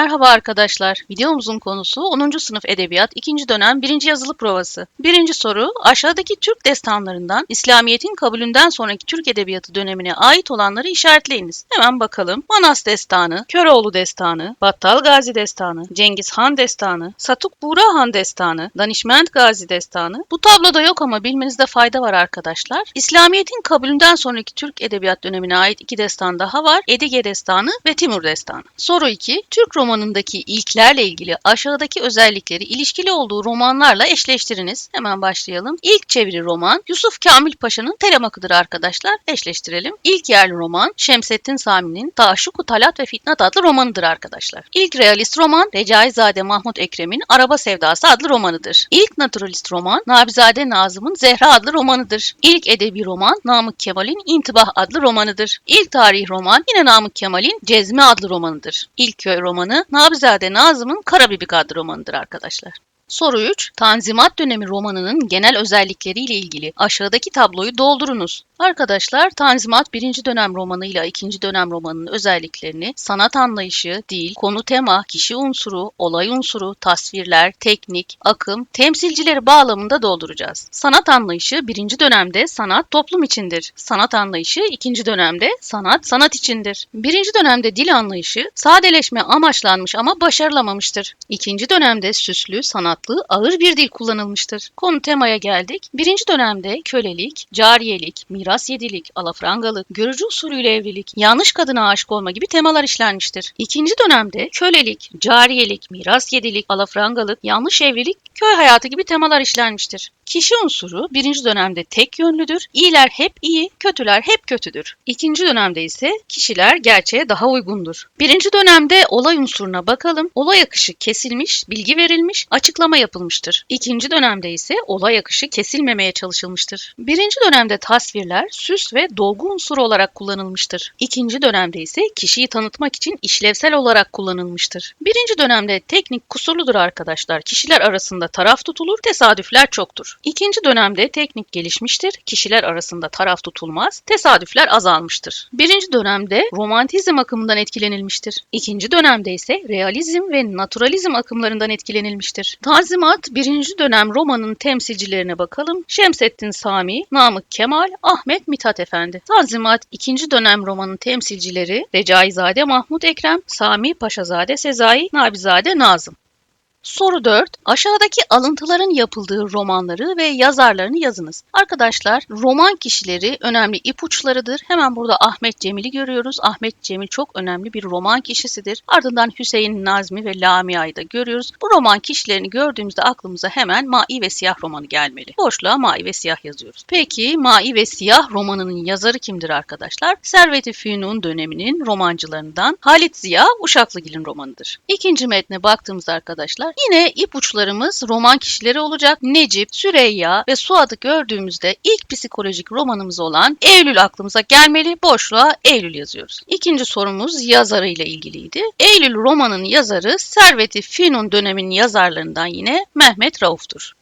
Merhaba arkadaşlar. Videomuzun konusu 10. sınıf edebiyat 2. dönem 1. yazılı provası. Birinci soru aşağıdaki Türk destanlarından İslamiyet'in kabulünden sonraki Türk edebiyatı dönemine ait olanları işaretleyiniz. Hemen bakalım. Manas destanı, Köroğlu destanı, Battal Gazi destanı, Cengiz Han destanı, Satuk Buğra Han destanı, Danişment Gazi destanı. Bu tabloda yok ama bilmenizde fayda var arkadaşlar. İslamiyet'in kabulünden sonraki Türk edebiyat dönemine ait iki destan daha var. Edige destanı ve Timur destanı. Soru 2. Türk romanındaki ilklerle ilgili aşağıdaki özellikleri ilişkili olduğu romanlarla eşleştiriniz. Hemen başlayalım. İlk çeviri roman Yusuf Kamil Paşa'nın Telemakı'dır arkadaşlar. Eşleştirelim. İlk yerli roman Şemsettin Sami'nin Taşuku Talat ve Fitnat adlı romanıdır arkadaşlar. İlk realist roman Recaizade Mahmut Ekrem'in Araba Sevdası adlı romanıdır. İlk naturalist roman Nabizade Nazım'ın Zehra adlı romanıdır. İlk edebi roman Namık Kemal'in İntibah adlı romanıdır. İlk tarih roman yine Namık Kemal'in Cezmi adlı romanıdır. İlk köy romanı Nabizade Nazım'ın Karabibik adlı romanıdır arkadaşlar. Soru 3. Tanzimat dönemi romanının genel özellikleriyle ilgili aşağıdaki tabloyu doldurunuz. Arkadaşlar Tanzimat 1. dönem romanı ile 2. dönem romanının özelliklerini sanat anlayışı, dil, konu tema, kişi unsuru, olay unsuru, tasvirler, teknik, akım, temsilcileri bağlamında dolduracağız. Sanat anlayışı 1. dönemde sanat toplum içindir. Sanat anlayışı 2. dönemde sanat sanat içindir. 1. dönemde dil anlayışı sadeleşme amaçlanmış ama başarılamamıştır. 2. dönemde süslü, sanatlı, ağır bir dil kullanılmıştır. Konu temaya geldik. 1. dönemde kölelik, cariyelik, miras yedilik, alafrangalık, görücü usulüyle evlilik, yanlış kadına aşık olma gibi temalar işlenmiştir. İkinci dönemde kölelik, cariyelik, miras yedilik, alafrangalık, yanlış evlilik, köy hayatı gibi temalar işlenmiştir. Kişi unsuru birinci dönemde tek yönlüdür. İyiler hep iyi, kötüler hep kötüdür. İkinci dönemde ise kişiler gerçeğe daha uygundur. Birinci dönemde olay unsuruna bakalım. Olay akışı kesilmiş, bilgi verilmiş, açıklama yapılmıştır. İkinci dönemde ise olay akışı kesilmemeye çalışılmıştır. Birinci dönemde tasvirler süs ve dolgu unsuru olarak kullanılmıştır. İkinci dönemde ise kişiyi tanıtmak için işlevsel olarak kullanılmıştır. Birinci dönemde teknik kusurludur arkadaşlar. Kişiler arasında taraf tutulur, tesadüfler çoktur. İkinci dönemde teknik gelişmiştir. Kişiler arasında taraf tutulmaz, tesadüfler azalmıştır. Birinci dönemde romantizm akımından etkilenilmiştir. İkinci dönemde ise realizm ve naturalizm akımlarından etkilenilmiştir. Tanzimat birinci dönem romanın temsilcilerine bakalım. Şemsettin Sami, Namık Kemal, Ahmet Mithat Efendi. Tanzimat ikinci dönem romanın temsilcileri Recaizade Mahmut Ekrem, Sami Paşazade Sezai, Nabizade Nazım. Soru 4. Aşağıdaki alıntıların yapıldığı romanları ve yazarlarını yazınız. Arkadaşlar roman kişileri önemli ipuçlarıdır. Hemen burada Ahmet Cemil'i görüyoruz. Ahmet Cemil çok önemli bir roman kişisidir. Ardından Hüseyin Nazmi ve Lamia'yı da görüyoruz. Bu roman kişilerini gördüğümüzde aklımıza hemen Mai ve Siyah romanı gelmeli. Boşluğa Mai ve Siyah yazıyoruz. Peki Mai ve Siyah romanının yazarı kimdir arkadaşlar? Servet-i Fünun döneminin romancılarından Halit Ziya Uşaklıgil'in romanıdır. İkinci metne baktığımızda arkadaşlar Yine ipuçlarımız roman kişileri olacak. Necip, Süreyya ve Suad'ı gördüğümüzde ilk psikolojik romanımız olan Eylül aklımıza gelmeli. Boşluğa Eylül yazıyoruz. İkinci sorumuz yazarı ile ilgiliydi. Eylül romanın yazarı Servet-i Fünun döneminin yazarlarından yine Mehmet Rauf'tur.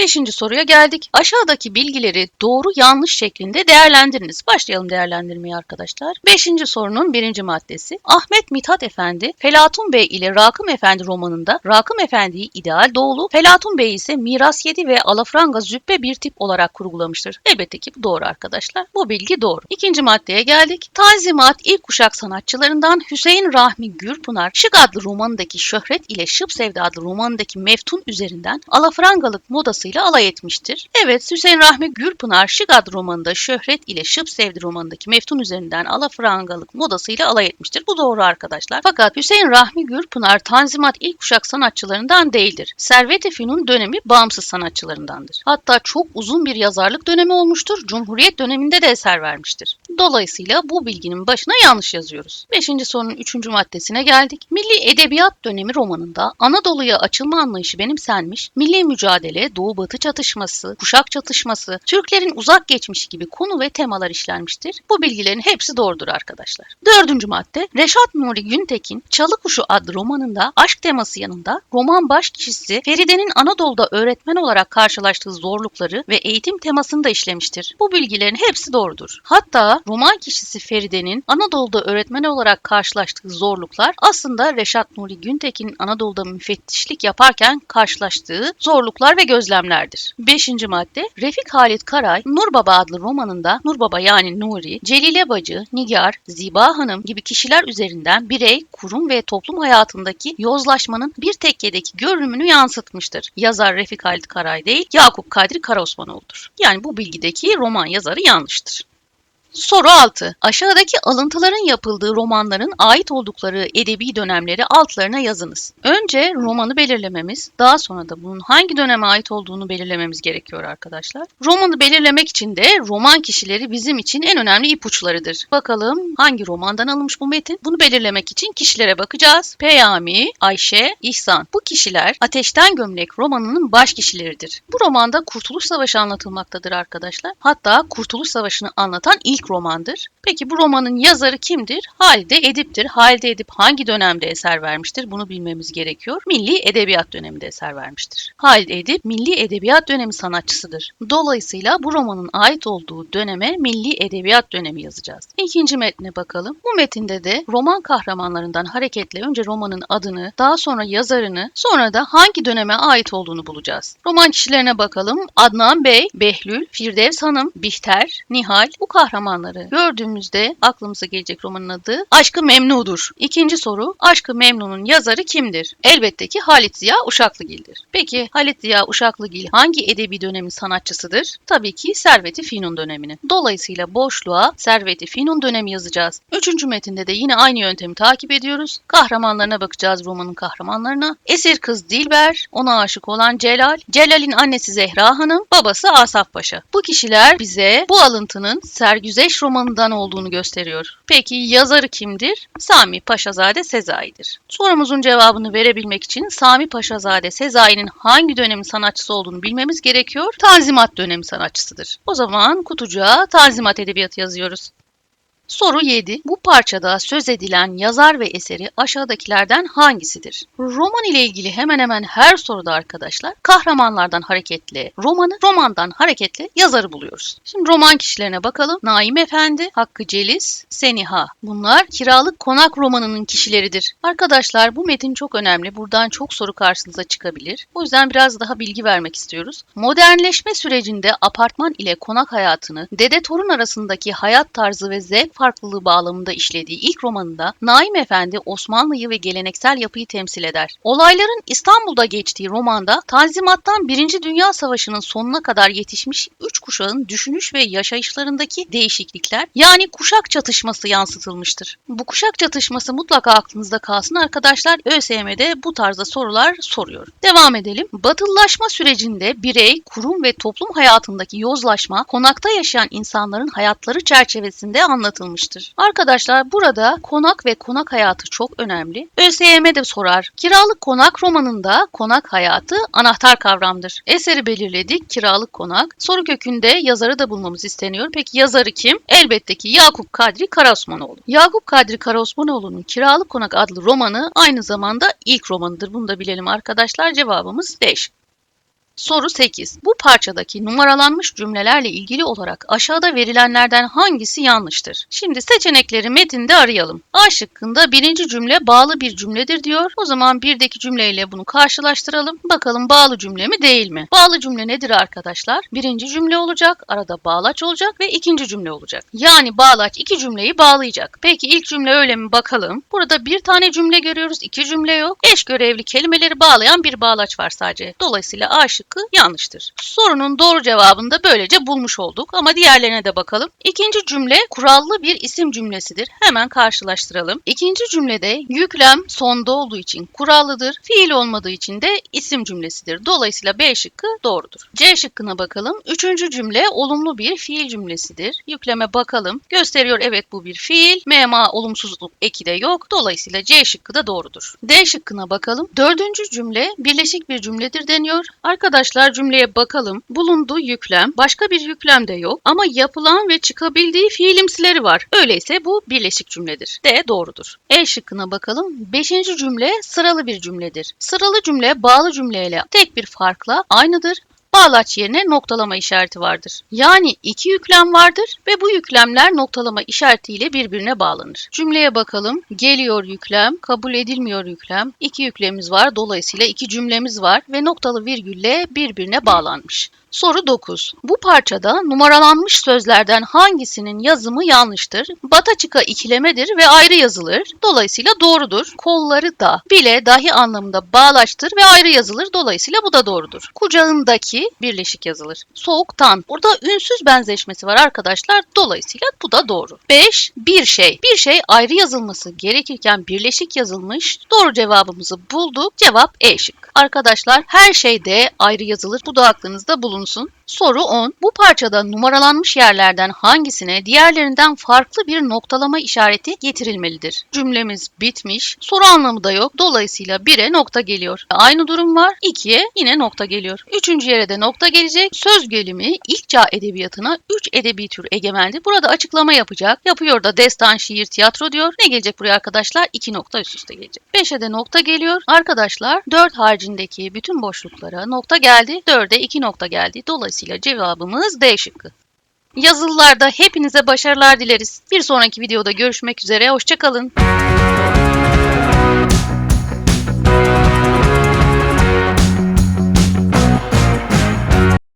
Beşinci soruya geldik. Aşağıdaki bilgileri doğru yanlış şeklinde değerlendiriniz. Başlayalım değerlendirmeye arkadaşlar. Beşinci sorunun birinci maddesi. Ahmet Mithat Efendi, Felatun Bey ile Rakım Efendi romanında Rakım Efendi'yi ideal doğulu, Felatun Bey ise miras yedi ve alafranga züppe bir tip olarak kurgulamıştır. Elbette ki bu doğru arkadaşlar. Bu bilgi doğru. İkinci maddeye geldik. Tanzimat ilk kuşak sanatçılarından Hüseyin Rahmi Gürpınar, Şık adlı romanındaki Şöhret ile Şıp Sevda adlı romanındaki Meftun üzerinden alafrangalık modası ile alay etmiştir. Evet Hüseyin Rahmi Gürpınar Şık adlı romanında Şöhret ile Şıp Sevdi romanındaki Meftun üzerinden alafrangalık modasıyla alay etmiştir. Bu doğru arkadaşlar. Fakat Hüseyin Rahmi Gürpınar Tanzimat ilk kuşak sanatçılarından değildir. Servet-i dönemi bağımsız sanatçılarındandır. Hatta çok uzun bir yazarlık dönemi olmuştur. Cumhuriyet döneminde de eser vermiştir. Dolayısıyla bu bilginin başına yanlış yazıyoruz. Beşinci sorunun üçüncü maddesine geldik. Milli Edebiyat dönemi romanında Anadolu'ya açılma anlayışı benimsenmiş, milli mücadele, Doğu Batı çatışması, kuşak çatışması, Türklerin uzak geçmişi gibi konu ve temalar işlenmiştir. Bu bilgilerin hepsi doğrudur arkadaşlar. Dördüncü madde Reşat Nuri Güntekin Çalı Kuşu adlı romanında aşk teması yanında roman baş kişisi Feride'nin Anadolu'da öğretmen olarak karşılaştığı zorlukları ve eğitim temasını da işlemiştir. Bu bilgilerin hepsi doğrudur. Hatta roman kişisi Feride'nin Anadolu'da öğretmen olarak karşılaştığı zorluklar aslında Reşat Nuri Güntekin'in Anadolu'da müfettişlik yaparken karşılaştığı zorluklar ve gözlemlerdir. Beşinci madde Refik Halit Karay, Nur Baba adlı romanında Nur Baba yani Nuri, Celile Bacı, Nigar, Ziba Hanım gibi kişiler üzerinden birey, kurum ve toplum hayatındaki yozlaşmanın bir tekkedeki görünümünü yansıtmıştır. Yazar Refik Halit Karay değil, Yakup Kadri Karaosmanoğlu'dur. Yani bu bilgideki roman yazarı yanlıştır. Soru 6. Aşağıdaki alıntıların yapıldığı romanların ait oldukları edebi dönemleri altlarına yazınız. Önce romanı belirlememiz, daha sonra da bunun hangi döneme ait olduğunu belirlememiz gerekiyor arkadaşlar. Romanı belirlemek için de roman kişileri bizim için en önemli ipuçlarıdır. Bakalım hangi romandan alınmış bu metin? Bunu belirlemek için kişilere bakacağız. Peyami, Ayşe, İhsan. Bu kişiler Ateşten Gömlek romanının baş kişileridir. Bu romanda Kurtuluş Savaşı anlatılmaktadır arkadaşlar. Hatta Kurtuluş Savaşı'nı anlatan ilk romandır. Peki bu romanın yazarı kimdir? Halide Edip'tir. Halide Edip hangi dönemde eser vermiştir? Bunu bilmemiz gerekiyor. Milli Edebiyat döneminde eser vermiştir. Halide Edip Milli Edebiyat dönemi sanatçısıdır. Dolayısıyla bu romanın ait olduğu döneme Milli Edebiyat dönemi yazacağız. İkinci metne bakalım. Bu metinde de roman kahramanlarından hareketle önce romanın adını, daha sonra yazarını, sonra da hangi döneme ait olduğunu bulacağız. Roman kişilerine bakalım. Adnan Bey, Behlül, Firdevs Hanım, Bihter, Nihal bu kahramanları gördüğümüzde aklımıza gelecek romanın adı Aşkı Memnu'dur. İkinci soru Aşkı Memnu'nun yazarı kimdir? Elbette ki Halit Ziya Uşaklıgil'dir. Peki Halit Ziya Uşaklıgil hangi edebi dönemin sanatçısıdır? Tabii ki Servet-i Finun döneminin. Dolayısıyla boşluğa Servet-i Finun dönemi yazacağız. Üçüncü metinde de yine aynı yöntemi takip ediyoruz. Kahramanlarına bakacağız romanın kahramanlarına. Esir kız Dilber, ona aşık olan Celal, Celal'in annesi Zehra Hanım, babası Asaf Paşa. Bu kişiler bize bu alıntının Sergüzeş romanından olduğunu gösteriyor. Peki yazarı kimdir? Sami Paşazade Sezai'dir. Sorumuzun cevabını verebilmek için Sami Paşazade Sezai'nin hangi dönemin sanatçısı olduğunu bilmemiz gerekiyor. Tanzimat dönemi sanatçısıdır. O zaman kutucuğa Tanzimat edebiyatı yazıyoruz. Soru 7. Bu parçada söz edilen yazar ve eseri aşağıdakilerden hangisidir? Roman ile ilgili hemen hemen her soruda arkadaşlar kahramanlardan hareketle romanı, romandan hareketle yazarı buluyoruz. Şimdi roman kişilerine bakalım. Naim Efendi, Hakkı Celis, Seniha. Bunlar kiralık konak romanının kişileridir. Arkadaşlar bu metin çok önemli. Buradan çok soru karşınıza çıkabilir. O yüzden biraz daha bilgi vermek istiyoruz. Modernleşme sürecinde apartman ile konak hayatını, dede torun arasındaki hayat tarzı ve zevk farklılığı bağlamında işlediği ilk romanında Naim Efendi Osmanlı'yı ve geleneksel yapıyı temsil eder. Olayların İstanbul'da geçtiği romanda Tanzimat'tan 1. Dünya Savaşı'nın sonuna kadar yetişmiş 3 kuşağın düşünüş ve yaşayışlarındaki değişiklikler yani kuşak çatışması yansıtılmıştır. Bu kuşak çatışması mutlaka aklınızda kalsın arkadaşlar. ÖSYM'de bu tarzda sorular soruyor. Devam edelim. Batılılaşma sürecinde birey, kurum ve toplum hayatındaki yozlaşma konakta yaşayan insanların hayatları çerçevesinde anlatılmıştır. Arkadaşlar burada konak ve konak hayatı çok önemli. ÖSYM de sorar. Kiralık konak romanında konak hayatı anahtar kavramdır. Eseri belirledik. Kiralık konak. Soru kökünde yazarı da bulmamız isteniyor. Peki yazarı kim? Elbette ki Yakup Kadri Karaosmanoğlu. Yakup Kadri Karaosmanoğlu'nun Kiralık Konak adlı romanı aynı zamanda ilk romanıdır. Bunu da bilelim arkadaşlar. Cevabımız 5. Soru 8. Bu parçadaki numaralanmış cümlelerle ilgili olarak aşağıda verilenlerden hangisi yanlıştır? Şimdi seçenekleri metinde arayalım. A şıkkında birinci cümle bağlı bir cümledir diyor. O zaman birdeki cümleyle bunu karşılaştıralım. Bakalım bağlı cümle mi değil mi? Bağlı cümle nedir arkadaşlar? Birinci cümle olacak, arada bağlaç olacak ve ikinci cümle olacak. Yani bağlaç iki cümleyi bağlayacak. Peki ilk cümle öyle mi bakalım? Burada bir tane cümle görüyoruz, iki cümle yok. Eş görevli kelimeleri bağlayan bir bağlaç var sadece. Dolayısıyla A şıkkı yanlıştır. Sorunun doğru cevabını da böylece bulmuş olduk ama diğerlerine de bakalım. İkinci cümle kurallı bir isim cümlesidir. Hemen karşılaştıralım. İkinci cümlede yüklem sonda olduğu için kurallıdır. Fiil olmadığı için de isim cümlesidir. Dolayısıyla B şıkkı doğrudur. C şıkkına bakalım. Üçüncü cümle olumlu bir fiil cümlesidir. Yükleme bakalım. Gösteriyor evet bu bir fiil. Mema olumsuzluk eki de yok. Dolayısıyla C şıkkı da doğrudur. D şıkkına bakalım. Dördüncü cümle birleşik bir cümledir deniyor. Arkadaşlar cümleye bakalım. Bulunduğu yüklem başka bir yüklem de yok ama yapılan ve çıkabildiği fiilimsileri var. Öyleyse bu birleşik cümledir. D doğrudur. E şıkkına bakalım. Beşinci cümle sıralı bir cümledir. Sıralı cümle bağlı cümleyle tek bir farkla aynıdır Bağlaç yerine noktalama işareti vardır. Yani iki yüklem vardır ve bu yüklemler noktalama işaretiyle birbirine bağlanır. Cümleye bakalım. Geliyor yüklem, kabul edilmiyor yüklem. İki yüklemimiz var. Dolayısıyla iki cümlemiz var ve noktalı virgülle birbirine bağlanmış. Soru 9. Bu parçada numaralanmış sözlerden hangisinin yazımı yanlıştır? Bataçıka ikilemedir ve ayrı yazılır. Dolayısıyla doğrudur. Kolları da bile dahi anlamında bağlaçtır ve ayrı yazılır. Dolayısıyla bu da doğrudur. Kucağındaki birleşik yazılır. Soğuktan. Burada ünsüz benzeşmesi var arkadaşlar. Dolayısıyla bu da doğru. 5. Bir şey. Bir şey ayrı yazılması gerekirken birleşik yazılmış. Doğru cevabımızı bulduk. Cevap E şık. Arkadaşlar her şeyde ayrı yazılır. Bu da aklınızda bulunsun. Soru 10. Bu parçada numaralanmış yerlerden hangisine diğerlerinden farklı bir noktalama işareti getirilmelidir? Cümlemiz bitmiş. Soru anlamı da yok. Dolayısıyla 1'e nokta geliyor. Aynı durum var. 2'ye yine nokta geliyor. Üçüncü yere de nokta gelecek. Söz gelimi ilk çağ edebiyatına 3 edebi tür egemendi. Burada açıklama yapacak. Yapıyor da destan, şiir, tiyatro diyor. Ne gelecek buraya arkadaşlar? 2 nokta üst üste gelecek. 5'e de nokta geliyor. Arkadaşlar 4 haricindeki bütün boşluklara nokta geldi. 4'e 2 nokta geldi. Dolayısıyla cevabımız D şıkkı. Yazılılarda hepinize başarılar dileriz. Bir sonraki videoda görüşmek üzere. Hoşçakalın.